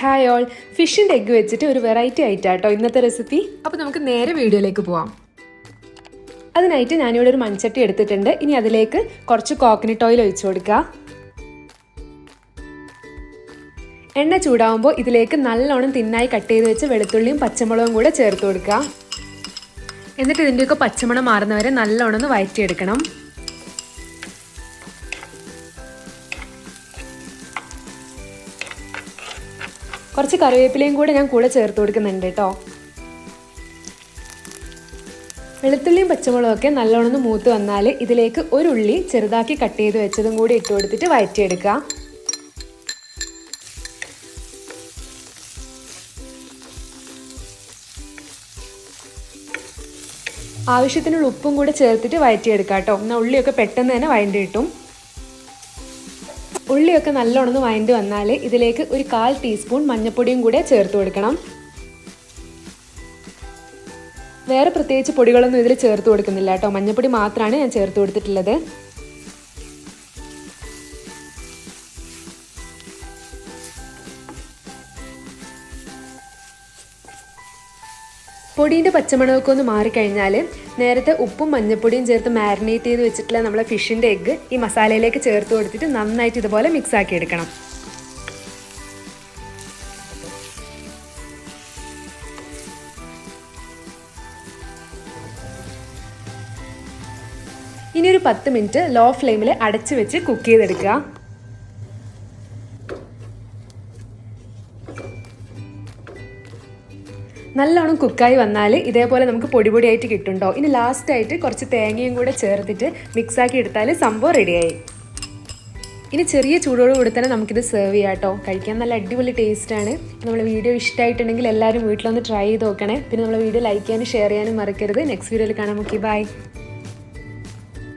Hi all ഫിഷിന്റെ egg വെച്ചിട്ട് ഒരു variety ആയിട്ടാട്ടോ ഇന്നത്തെ റെസിപ്പി അപ്പോൾ നമുക്ക് നേരെ വീഡിയോയിലേക്ക് പോവാം. അതിനായിട്ട് ഞാനിവിടെ ഒരു മൺചട്ടി എടുത്തിട്ടുണ്ട്. ഇനി അതിലേക്ക് കുറച്ച് കോക്കനട്ട് ഓയിൽ ഒഴിച്ചു കൊടുക്കുക എണ്ണ ചൂടാവുമ്പോൾ ഇതിലേക്ക് നല്ലോണം തിന്നായി കട്ട് ചെയ്ത് വെച്ച് വെളുത്തുള്ളിയും പച്ചമുളകും കൂടെ ചേർത്ത് കൊടുക്കുക എന്നിട്ട് ഇതിന്റെയൊക്കെ പച്ചമണം മാറുന്നവരെ നല്ലോണം ഒന്ന് വഴറ്റിയെടുക്കണം കുറച്ച് കറിവേപ്പിലയും കൂടെ ഞാൻ കൂടെ ചേർത്ത് കൊടുക്കുന്നുണ്ട് കേട്ടോ. വെളുത്തുള്ളിയും പച്ചമുളകും ഒക്കെ നല്ലോണം മൂത്ത് വന്നാൽ ഇതിലേക്ക് ഒരു ഉള്ളി ചെറുതാക്കി കട്ട് ചെയ്ത് വെച്ചതും കൂടി ഇട്ട് കൊടുത്തിട്ട് വഴറ്റിയെടുക്കുക. ആവശ്യത്തിനുള്ള ഉപ്പും കൂടെ ചേർത്തിട്ട് വഴറ്റിയെടുക്കാം കേട്ടോ. എന്നാൽ ഉള്ളിയൊക്കെ പെട്ടെന്ന് തന്നെ വഴണ്ടി കിട്ടും. ഉള്ളിയൊക്കെ നല്ലോണം ഒന്ന് വന്നാൽ ഇതിലേക്ക് ഒരു കാൽ ടീസ്പൂൺ മഞ്ഞൾപ്പൊടിയും കൂടെ ചേർത്ത് കൊടുക്കണം. വേറെ പ്രത്യേകിച്ച് പൊടികളൊന്നും ഇതിൽ ചേർത്ത് കൊടുക്കുന്നില്ല കേട്ടോ. മഞ്ഞൾപ്പൊടി മാത്രമാണ് ഞാൻ ചേർത്ത് കൊടുത്തിട്ടുള്ളത്. പൊടീന്റെ പച്ചമണമൊക്കെ ഒന്ന് മാറിക്കഴിഞ്ഞാൽ നേരത്തെ ഉപ്പും മഞ്ഞപ്പൊടിയും ചേർത്ത് മാരിനേറ്റ് ചെയ്ത് വെച്ചിട്ടുള്ള നമ്മളെ ഫിഷിന്റെ എഗ്ഗ് ഈ മസാലയിലേക്ക് ചേർത്ത് കൊടുത്തിട്ട് നന്നായിട്ട് ഇതുപോലെ മിക്സ് ആക്കി എടുക്കണം. ഇനി ഒരു പത്ത് മിനിറ്റ് ലോ ഫ്ലെയിമിൽ അടച്ചു വെച്ച് കുക്ക് ചെയ്തെടുക്കുക. നല്ലോണം കുക്കായി വന്നാൽ ഇതേപോലെ നമുക്ക് പൊടി പൊടിയായിട്ട് കിട്ടുണ്ടോ? ഇനി ലാസ്റ്റായിട്ട് കുറച്ച് തേങ്ങയും കൂടെ ചേർത്തിട്ട് മിക്സാക്കി എടുത്താൽ സംഭവം റെഡിയായി ഇനി ചെറിയ ചൂടോട് കൂടി തന്നെ നമുക്കിത് സെർവ് ചെയ്യാം കേട്ടോ കഴിക്കാൻ നല്ല അടിപൊളി ടേസ്റ്റാണ് നമ്മൾ വീഡിയോ ഇഷ്ടമായിട്ടുണ്ടെങ്കിൽ എല്ലാവരും വീട്ടിലൊന്ന് ട്രൈ ചെയ്ത് നോക്കണേ. പിന്നെ നമ്മൾ വീഡിയോ ലൈക്ക് ചെയ്യാനും ഷെയർ ചെയ്യാനും മറക്കരുത്. നെക്സ്റ്റ് വീഡിയോയിൽ കാണാം. Okay bye